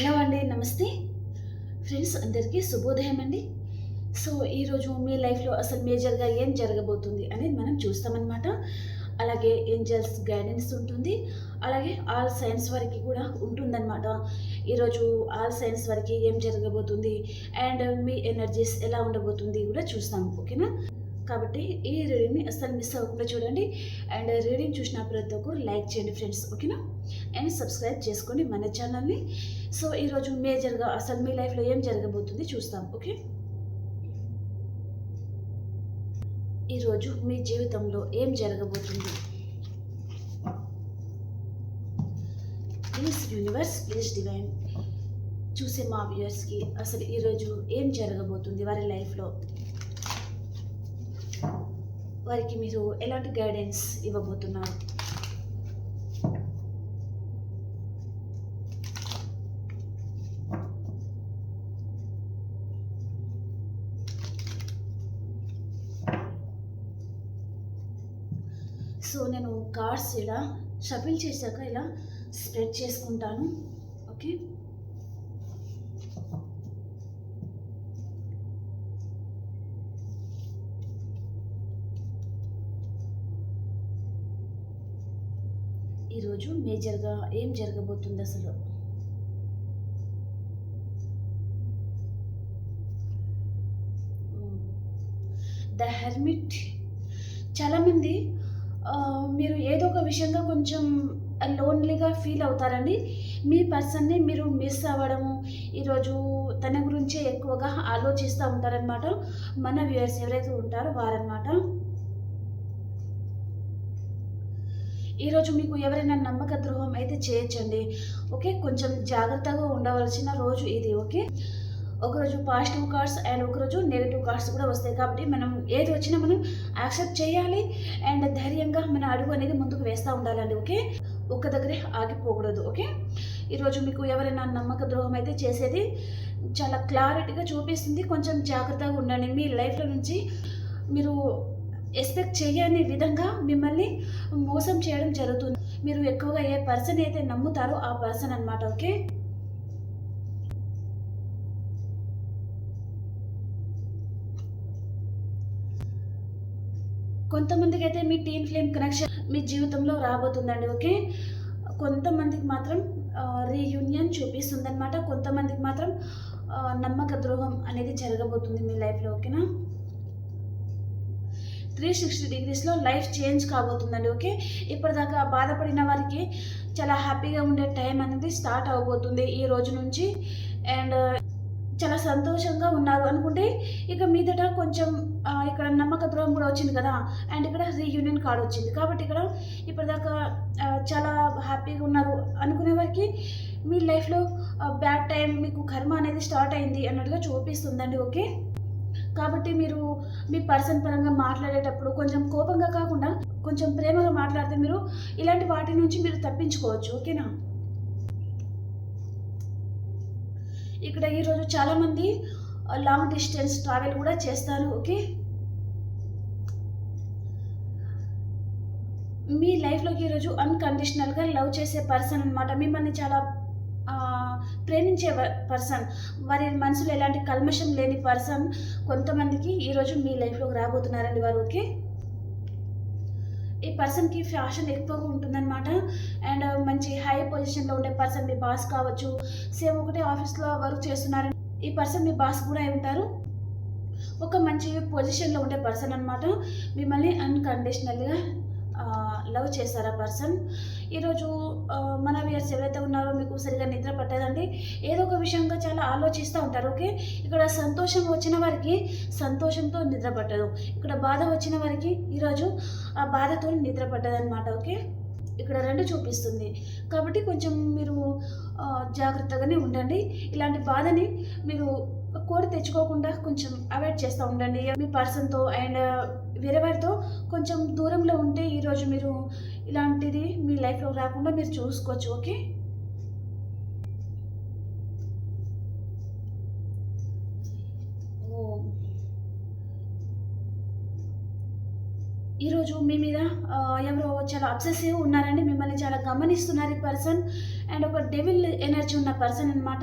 Hello అండి నమస్తే. Friends అందరికీ శుభోదయం అండి. సో ఈరోజు మీ లైఫ్లో అసలు మేజర్గా ఏం జరగబోతుంది అనేది మనం చూస్తామన్నమాట. అలాగే ఏంజల్స్ గైడెన్స్ ఉంటుంది. అలాగే ఆల్ సైన్స్ వారికి కూడా ఉంటుందన్నమాట. ఈరోజు ఆల్ సైన్స్ వారికి ఏం జరగబోతుంది అండ్ మీ ఎనర్జీస్ ఎలా ఉండబోతుంది కూడా చూస్తాం ఓకేనా? కాబట్టి ఈ రీడింగ్ని అస్సలు మిస్ అవ్వకుండా చూడండి. అండ్ రీడింగ్ చూసిన ప్రతి ఒక్కరు లైక్ చేయండి ఫ్రెండ్స్ ఓకేనా? అండ్ సబ్స్క్రైబ్ చేసుకోండి మన ఛానల్ని. సో ఈరోజు మేజర్గా అసలు మీ లైఫ్లో ఏం జరగబోతుంది చూస్తాం ఓకే? ఈరోజు మీ జీవితంలో ఏం జరగబోతుంది? ప్లీజ్ యూనివర్స్ ప్లీజ్ డివైన్ చూసే మా వ్యూయర్స్కి అసలు ఈరోజు ఏం జరగబోతుంది వారి లైఫ్లో? వారికి మీరు ఎలాంటి గైడెన్స్ ఇవ్వబోతున్నారు? సో నేను కార్డ్స్ ఇలా షఫిల్ చేశాక ఇలా స్ప్రెడ్ చేసుకుంటాను. ఓకే ఈరోజు మేజర్గా ఏం జరగబోతుంది అసలు? The hermit. చాలామంది మీరు ఏదో ఒక విషయంగా కొంచెం లోన్లీగా ఫీల్ అవుతారండి. మీ పర్సన్ని మీరు మిస్ అవ్వడము ఈరోజు తన గురించే ఎక్కువగా ఆలోచిస్తూ ఉంటారనమాట మన వ్యూయర్స్ ఎవరైతే ఉంటారో వారనమాట ఈరోజు మీకు ఎవరైనా నమ్మక ద్రోహం అయితే చేయొచ్చండి. ఓకే? కొంచెం జాగ్రత్తగా ఉండవలసిన రోజు ఇది ఓకే? ఒకరోజు పాజిటివ్ కార్డ్స్ అండ్ ఒకరోజు నెగిటివ్ కార్డ్స్ కూడా వస్తాయి కాబట్టి మనం ఏది వచ్చినా మనం యాక్సెప్ట్ చేయాలి అండ్ ధైర్యంగా మన అడుగు అనేది ముందుకు వేస్తూ ఉండాలండి ఓకే? ఒక్క దగ్గరే ఆగిపోకూడదు ఓకే? ఈరోజు మీకు ఎవరైనా నమ్మక ద్రోహం అయితే చేసేది చాలా క్లారిటీగా చూపిస్తుంది. కొంచెం జాగ్రత్తగా ఉండండి. మీ లైఫ్లో నుంచి మీరు ఎక్స్పెక్ట్ చేయని విధంగా మిమ్మల్ని మోసం చేయడం జరుగుతుంది. మీరు ఎక్కువగా ఏ పర్సన్ అయితే నమ్ముతారో ఆ పర్సన్ అన్నమాట ఓకే? కొంతమందికి అయితే మీ టీన్ ఫ్లేమ్ కనెక్షన్ మీ జీవితంలో రాబోతుందండి ఓకే? కొంతమందికి మాత్రం రీయూనియన్ చూపిస్తుందన్నమాట. కొంతమందికి మాత్రం నమ్మక ద్రోహం అనేది జరగబోతుంది మీ లైఫ్లో ఓకేనా? త్రీ సిక్స్టీ డిగ్రీస్లో లైఫ్ చేంజ్ కాబోతుందండి ఓకే ఇప్పటిదాకా బాధపడిన వారికి చాలా హ్యాపీగా ఉండే టైం అనేది స్టార్ట్ అవబోతుంది ఈ రోజు నుంచి. అండ్ uh, చాలా సంతోషంగా ఉన్నారు. అనుకుంటే ఇక మీదట కొంచెం uh, ఇక్కడ నమ్మక ద్రోహం కూడా వచ్చింది కదా? అండ్ ఇక్కడ రీయూనియన్ కార్డు వచ్చింది. కాబట్టి ఇక్కడ ఇప్పటిదాకా uh, చాలా హ్యాపీగా ఉన్నారు. అనుకునే వారికి మీ లైఫ్లో బ్యాడ్ టైం మీకు కర్మ అనేది స్టార్ట్ అయింది అన్నట్టుగా చూపిస్తుందండి ఓకే కాబట్టి మీరు మీ పర్సన్ పరంగా మాట్లాడేటప్పుడు కొంచెం కోపంగా కాకుండా కొంచెం ప్రేమగా మాట్లాడితే మీరు ఇలాంటి వాటి నుంచి మీరు తప్పించుకోవచ్చు ఓకేనా? ఇక్కడ ఈరోజు చాలామంది లాంగ్ డిస్టెన్స్ ట్రావెల్ కూడా చేస్తారు ఓకే? మీ లైఫ్లోకి ఈరోజు అన్కండిషనల్గా లవ్ చేసే పర్సన్ అనమాట మిమ్మల్ని చాలా ప్రేమించే పర్సన్ వారి మనసులో ఎలాంటి కల్మషం లేని పర్సన్ కొంతమందికి ఈరోజు మీ లైఫ్లోకి రాబోతున్నారండి వారు ఓకే ఈ పర్సన్కి ఫ్యాషన్ ఎక్కువగా ఉంటుందన్నమాట. అండ్ uh, మంచి హై పొజిషన్లో ఉండే పర్సన్ మీ బాస్ కావచ్చు. సేమ్ ఒకటే ఆఫీస్లో వర్క్ చేస్తున్నారు ఈ పర్సన్ మీ బాస్ కూడా అయి ఉంటారు. ఒక మంచి పొజిషన్లో ఉండే పర్సన్ అనమాట మిమ్మల్ని అన్కండిషనల్గా లవ్ చేశారు ఆ పర్సన్? ఈరోజు మన వ్యూయర్స్ ఎవరైతే ఉన్నారో మీకు సరిగా నిద్ర పట్టదండి. ఏదో ఒక విషయంగా చాలా ఆలోచిస్తూ ఉంటారు ఓకే? ఇక్కడ సంతోషం వచ్చిన వారికి సంతోషంతో నిద్ర పట్టదు. ఇక్కడ బాధ వచ్చిన వారికి ఈరోజు ఆ బాధతో నిద్ర పట్టదనమాట ఓకే? ఇక్కడ రెండు చూపిస్తుంది. కాబట్టి కొంచెం మీరు జాగ్రత్తగానే ఉండండి. ఇలాంటి బాధని మీరు కోడి తెచ్చుకోకుండా కొంచెం అవాయిడ్ చేస్తూ ఉండండి. మీ పర్సన్తో అండ్ వేరే వారితో కొంచెం దూరంలో ఉంటే ఈరోజు మీరు ఇలాంటిది మీ లైఫ్లో రాకుండా మీరు చూసుకోవచ్చు ఓకే? ఈరోజు మీ మీద ఎవరో చాలా అబ్సెసివ్ ఉన్నారండి మిమ్మల్ని చాలా గమనిస్తున్నారు ఈ పర్సన్. అండ్ ఒక డెవిల్ ఎనర్జీ ఉన్న పర్సన్ అన్నమాట.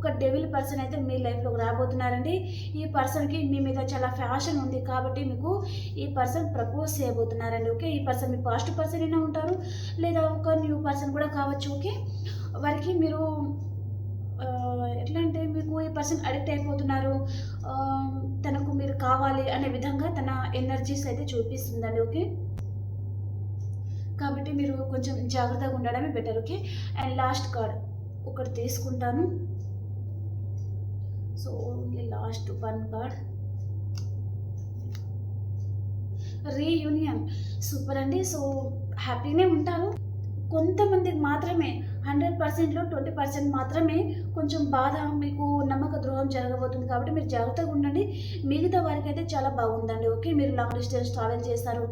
ఒక డెవిల్ పర్సన్ అయితే మీ లైఫ్లోకి రాబోతున్నారండి. ఈ పర్సన్కి మీ మీద చాలా ఫ్యాషన్ ఉంది కాబట్టి మీకు ఈ పర్సన్ ప్రపోజ్ చేయబోతున్నారండి ఓకే ఈ పర్సన్ మీ పాస్ట్ పర్సన్ అయినా ఉంటారు లేదా ఒక న్యూ పర్సన్ కూడా కావచ్చు ఓకే వారికి మీరు ఎట్లా అంటే మీకు ఈ పర్సన్ అడిక్ట్ అయిపోతున్నారు తనకు మీరు కావాలి అనే విధంగా తన ఎనర్జీస్ అయితే చూపిస్తుందండి ఓకే కాబట్టి మీరు కొంచెం జాగ్రత్తగా ఉండడమే better okay and last card ఒకటి తీసుకుంటాను. So only last one card reunion super అండి. సో హ్యాపీనే ఉంటారు. కొంతమందికి మాత్రమే హండ్రెడ్ పర్సెంట్లో ట్వంటీ పర్సెంట్ మాత్రమే కొంచెం బాధ మీకు నమ్మక ద్రోహం జరగబోతుంది కాబట్టి మీరు జాగ్రత్తగా ఉండండి. మిగతా వారికి అయితే చాలా బాగుందండి. ఓకే మీరు లాంగ్ డిస్టెన్స్ ట్రావెల్ చేస్తారు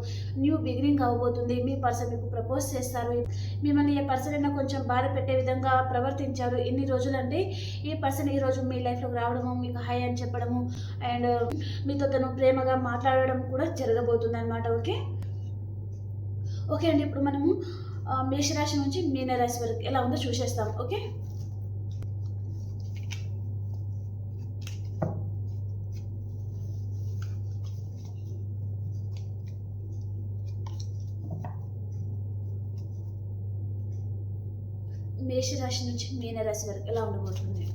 న్యూ బిగినింగ్ అవ్వబోతుంది మీ పర్సన్ మీకు ప్రపోజ్ చేస్తారు. మిమ్మల్ని ఏ పర్సన్ అయినా కొంచెం బాధ పెట్టే విధంగా ప్రవర్తించారు. ఎన్ని రోజులండి ఈ పర్సన్ ఈ రోజు మీ లైఫ్లోకి రావడము మీకు హై అని చెప్పడము అండ్ మీతో తను ప్రేమగా మాట్లాడడం కూడా జరగబోతుంది అనమాట ఓకే? ఓకే అండి ఇప్పుడు మనము మేషరాశి నుంచి మీనరాశి వరకు ఎలా ఉందో చూసేస్తాం ఓకే? మేషరాశి నుంచి మీనరాశి వరకు ఎలా ఉండబోతుంది?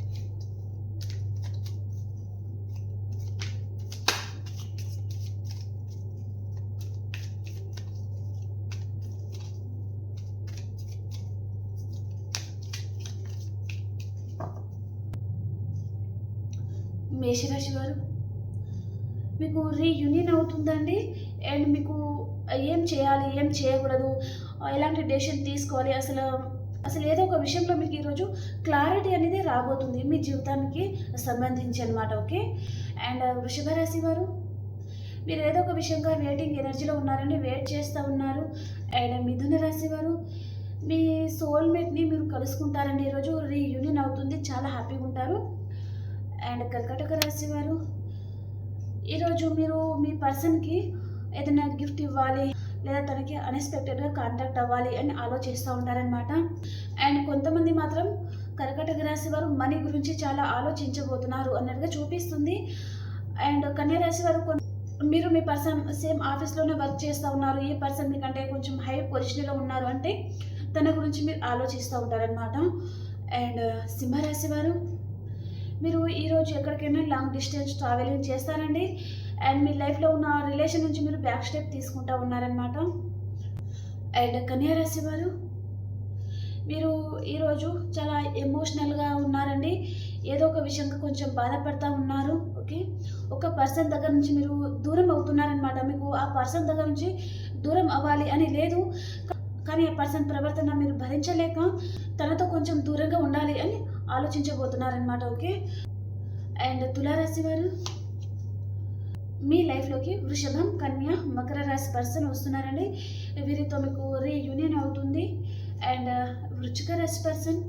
మేషరాశి వారు మీకు రీయూనియన్ అవుతుందండి. అండ్ మీకు ఏం చేయాలి ఏం చేయకూడదు ఎలాంటి డెసిషన్ తీసుకోవాలి అసలు అసలు ఏదో ఒక విషయంలో మీకు ఈరోజు క్లారిటీ అనేది రాబోతుంది మీ జీవితానికి సంబంధించి అనమాట ఓకే? అండ్ వృషభ రాశి వారు మీరు ఏదో ఒక విషయంగా వెయిటింగ్ ఎనర్జీలో ఉన్నారని వెయిట్ చేస్తూ ఉన్నారు. అండ్ మిథున రాశి వారు మీ సోల్మేట్ని మీరు కలుసుకుంటారండి ఈరోజు రీయూనియన్ అవుతుంది. చాలా హ్యాపీగా ఉంటారు. అండ్ కర్కటక రాశి వారు ఈరోజు మీరు మీ పర్సన్కి ఏదైనా గిఫ్ట్ ఇవ్వాలి లేదా తనకి అన్ఎక్స్పెక్టెడ్గా కాంటాక్ట్ అవ్వాలి అని ఆలోచిస్తూ ఉంటారనమాట అండ్ కొంతమంది మాత్రం కర్కటక రాశి వారు మనీ గురించి చాలా ఆలోచించబోతున్నారు అన్నట్టుగా చూపిస్తుంది. అండ్ కన్యా రాశి వారు కొన్- మీరు మీ పర్సన్ సేమ్ ఆఫీస్లోనే వర్క్ చేస్తూ ఉన్నారు. ఈ పర్సన్ మీకంటే కొంచెం హై పొజిషన్లో ఉన్నారు అంటే తన గురించి మీరు ఆలోచిస్తూ ఉంటారనమాట అండ్ సింహరాశి వారు మీరు ఈరోజు ఎక్కడికైనా లాంగ్ డిస్టెన్స్ ట్రావెలింగ్ చేస్తారండి? అండ్ మీ లైఫ్లో ఉన్న రిలేషన్ నుంచి మీరు బ్యాక్ స్టెప్ తీసుకుంటూ ఉన్నారనమాట అండ్ కన్యా రాశి వారు మీరు ఈరోజు చాలా ఎమోషనల్గా ఉన్నారండి. ఏదో ఒక విషయంగా కొంచెం బాధపడతా ఉన్నారు ఓకే ఒక పర్సన్ దగ్గర నుంచి మీరు దూరం అవుతున్నారనమాట మీకు ఆ పర్సన్ దగ్గర నుంచి దూరం అవ్వాలి అని లేదు. కానీ ఆ పర్సన్ ప్రవర్తన మీరు భరించలేక తనతో కొంచెం దూరంగా ఉండాలి అని ఆలోచించబోతున్నారనమాట ఓకే? అండ్ తులారాశి వారు మీ లైఫ్లోకి వృషభం కన్య మకర రాశి పర్సన్ వస్తున్నారండి. వీరితో మీకు రీయూనియన్ అవుతుంది. అండ్ వృచ్చిక రాశి పర్సన్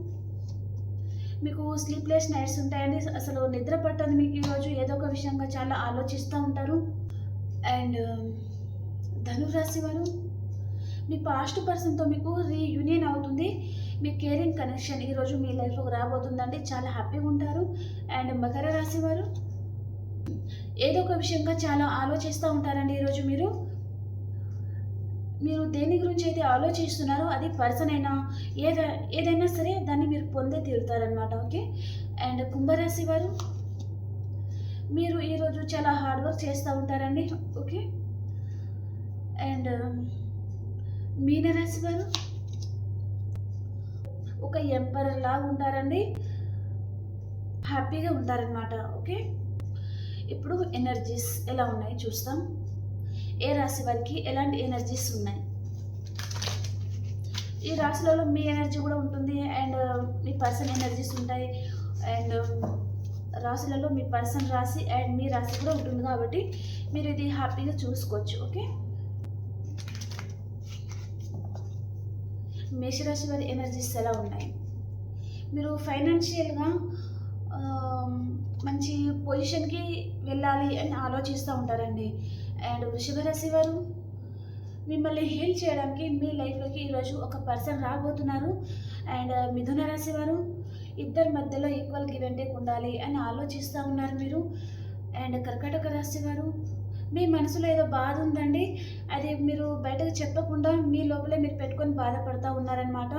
మీకు స్లీప్లెస్ నైట్స్ ఉంటాయండి. అసలు నిద్ర పట్టదు మీకు ఈరోజు ఏదో ఒక విషయంగా చాలా ఆలోచిస్తూ ఉంటారు. అండ్ ధనురాశి వారు మీ పాస్ట్ పర్సన్తో మీకు రీయూనియన్ అవుతుంది. మీ కేరింగ్ కనెక్షన్ ఈరోజు మీ లైఫ్లో రాబోతుందండి. చాలా హ్యాపీగా ఉంటారు. అండ్ మకర రాశి వారు ఏదో ఒక విషయంగా చాలా ఆలోచిస్తూ ఉంటారండి ఈరోజు మీరు. మీరు దేని గురించి అయితే ఆలోచిస్తున్నారో అది పర్సన్ అయినా ఏదైనా ఏదైనా సరే దాన్ని మీరు పొందే తీరుతారనమాట ఓకే? అండ్ కుంభరాశి వారు మీరు ఈరోజు చాలా హార్డ్ వర్క్ చేస్తూ ఉంటారండి ఓకే? అండ్ మీనరాశి వారు ఒక ఎంపరర్ లాగా ఉంటారండి. హ్యాపీగా ఉంటారనమాట ఓకే? ఇప్పుడు ఎనర్జీస్ ఎలా ఉన్నాయి చూస్తాం. ఏ రాశి వారికి ఎలాంటి ఎనర్జీస్ ఉన్నాయి? ఈ రాశులలో మీ ఎనర్జీ కూడా ఉంటుంది అండ్ మీ పర్సన్ ఎనర్జీస్ ఉంటాయి. అండ్ రాశులలో మీ పర్సన్ రాశి అండ్ మీ రాశి కూడా ఉంటుంది కాబట్టి మీరు ఇది హ్యాపీగా చూసుకోవచ్చు ఓకే? మేషరాశి వారి ఎనర్జీస్ ఎలా ఉన్నాయి? మీరు ఫైనాన్షియల్గా మంచి పొజిషన్కి వెళ్ళాలి అని ఆలోచిస్తూ ఉంటారండి. అండ్ వృషభ రాశి వారు మిమ్మల్ని హీల్ చేయడానికి మీ లైఫ్లోకి ఈరోజు ఒక పర్సన్ రాబోతున్నారు. అండ్ మిథున రాశి వారు ఇద్దరి మధ్యలో ఈక్వల్ గివ్ అండ్ టేక్ ఉండాలి అని ఆలోచిస్తూ ఉన్నారు మీరు. అండ్ కర్కాటక రాశి వారు మీ మనసులో ఏదో బాధ ఉందండి అది మీరు బయటకు చెప్పకుండా మీ లోపలే మీరు పెట్టుకొని బాధపడతా ఉన్నారనమాట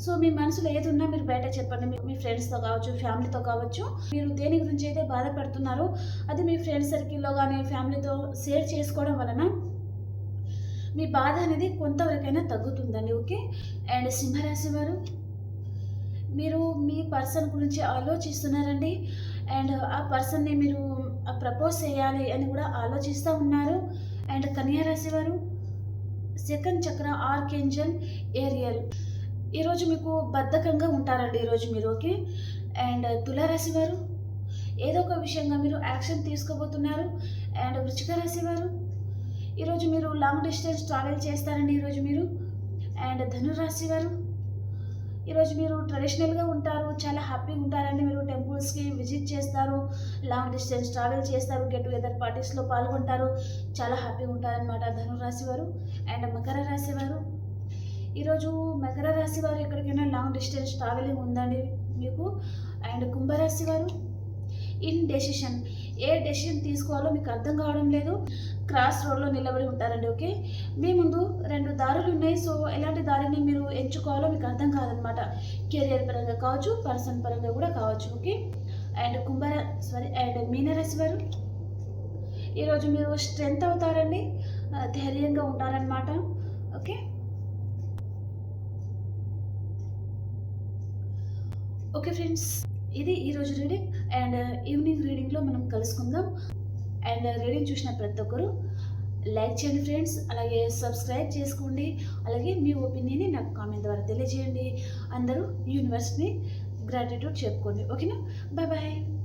సో మీ మనసులో ఏది ఉన్నా మీరు బయట చెప్పండి. మీ- మీ ఫ్రెండ్స్తో కావచ్చు ఫ్యామిలీతో కావచ్చు మీరు దేని గురించి అయితే బాధపడుతున్నారో అది మీ ఫ్రెండ్స్ సర్కిల్లో కానీ ఫ్యామిలీతో షేర్ చేసుకోవడం వలన మీ బాధ అనేది కొంతవరకైనా తగ్గుతుందండి ఓకే? అండ్ సింహరాశి వారు మీరు మీ పర్సన్ గురించి ఆలోచిస్తున్నారండి అండ్ ఆ పర్సన్ని మీరు ప్రపోజ్ చేయాలి అని కూడా ఆలోచిస్తూ ఉన్నారు. అండ్ కన్యా రాశి వారు సెకండ్ చక్ర ఆర్కేంజల్ ఏరియల్ ఈరోజు మీకు బద్ధకంగా ఉంటారండి ఈరోజు మీరు ఓకే అండ్ తులారాశి వారు ఏదో ఒక విషయంగా మీరు యాక్షన్ తీసుకోబోతున్నారు. అండ్ వృచ్చిక రాశి వారు ఈరోజు మీరు లాంగ్ డిస్టెన్స్ ట్రావెల్ చేస్తారండి ఈరోజు మీరు. అండ్ ధనురాశి వారు ఈరోజు మీరు ట్రెడిషనల్గా ఉంటారు చాలా హ్యాపీగా ఉంటారండి. మీరు టెంపుల్స్కి విజిట్ చేస్తారు లాంగ్ డిస్టెన్స్ ట్రావెల్ చేస్తారు గెట్ టుగెదర్ పార్టీస్లో పాల్గొంటారు. చాలా హ్యాపీగా ఉంటారనమాట ధనురాశి వారు అండ్ మకర రాశి వారు. ఈరోజు మకర రాశి వారు ఎక్కడికైనా లాంగ్ డిస్టెన్స్ ట్రావెలింగ్ ఉందండి మీకు? అండ్ కుంభరాశి వారు? In decision. ఏ డెసిషన్ తీసుకోవాలో మీకు అర్థం కావడం లేదు. క్రాస్ రోడ్లో నిలబడి ఉంటారండి ఓకే? మీ ముందు రెండు దారులు ఉన్నాయి. సో ఎలాంటి దారిని మీరు ఎంచుకోవాలో మీకు అర్థం కాదనమాట. కెరియర్ పరంగా కావచ్చు పర్సన్ పరంగా కూడా కావచ్చు ఓకే? అండ్ కుంభర సారీ అండ్ మీనరాశి వారు ఈరోజు మీరు స్ట్రెంగ్త్ అవుతారండి ధైర్యంగా ఉంటారనమాట ఓకే? Okay friends. ఇది ఈరోజు రీడింగ్ అండ్ ఈవినింగ్ రీడింగ్లో మనం కలుసుకుందాం. అండ్ రీడింగ్ uh, చూసిన ప్రతి ఒక్కరు లైక్ చేయండి ఫ్రెండ్స్ అలాగే సబ్స్క్రైబ్ చేసుకోండి. అలాగే మీ ఒపీనియన్ని నాకు కామెంట్ ద్వారా తెలియజేయండి. అందరూ యూనివర్స్ని గ్రాటిట్యూడ్ చెప్పుకోండి. ఓకేనా బాయ్ బాయ్